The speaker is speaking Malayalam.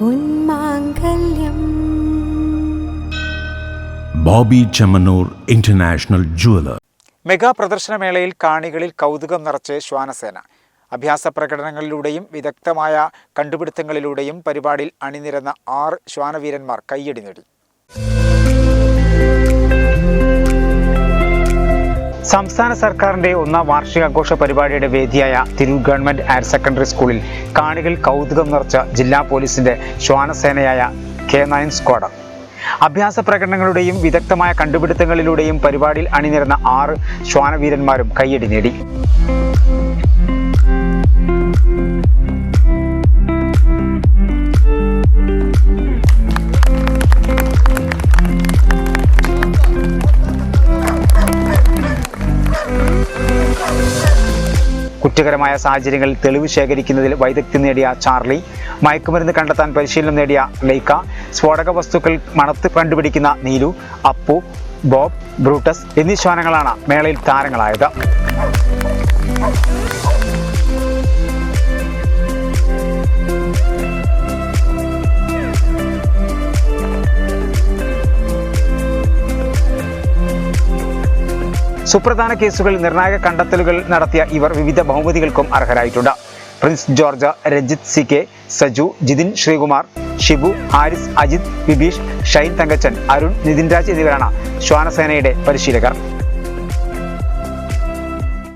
പൊന്മാങ്കല്യം Bobby Chemmanur international jeweller. Mega പ്രദർശനമേളയിൽ കാണികളിൽ കൗതുകം നിറച്ച് ശ്വാനസേന. അഭ്യാസ പ്രകടനങ്ങളിലൂടെയും വിദഗ്ധമായ കണ്ടുപിടുത്തങ്ങളിലൂടെയും പരിപാടിയിൽ അണിനിരന്ന ആറ് ശ്വാനവീരന്മാർ കൈയടി നേടി. സംസ്ഥാന സർക്കാരിന്റെ ഒന്നാം വാർഷികാഘോഷ പരിപാടിയുടെ വേദിയായ തിരൂർ ഗവൺമെന്റ് ഹയർ സെക്കൻഡറി സ്കൂളിൽ കാണികൾ കൗതുകം നിറച്ച ജില്ലാ പോലീസിന്റെ ശ്വാനസേനയായ കെ നയൻ സ്ക്വാഡ്. അഭ്യാസ പ്രകടനങ്ങളുടെയും വിദഗ്ധമായ കണ്ടുപിടുത്തങ്ങളിലൂടെയും പരിപാടിയിൽ അണിനിരന്ന ആറ് ശ്വാനവീരന്മാരും കയ്യടി നേടി. കുറ്റകരമായ സാഹചര്യങ്ങളിൽ തെളിവ് ശേഖരിക്കുന്നതിൽ വൈദഗ്ധ്യം നേടിയ ചാർലി മയക്കുമരുന്ന് കണ്ടെത്താൻ പരിശീലനം നേടിയ ലൈക്ക സ്ഫോടക വസ്തുക്കൾ മണത്ത് കണ്ടുപിടിക്കുന്ന നീലു അപ്പു ബോബ് ബ്രൂട്ടസ് എന്നീ ശ്വാനങ്ങളാണ് മേളയിൽ താരങ്ങളായത്. സുപ്രധാന കേസുകളിൽ നിർണായക കണ്ടെത്തലുകൾ നടത്തിയ ഇവർ വിവിധ ബഹുമതികൾക്കും അർഹരായിട്ടുണ്ട്. Prince George Rajith C K Saju Jithin Sreekumar Shibu Aris Ajith Vibeesh Shine Thankachan Arun Nithin Raj എന്നിവരാണ് ശ്വാനസേനയുടെ പരിശീലകർ.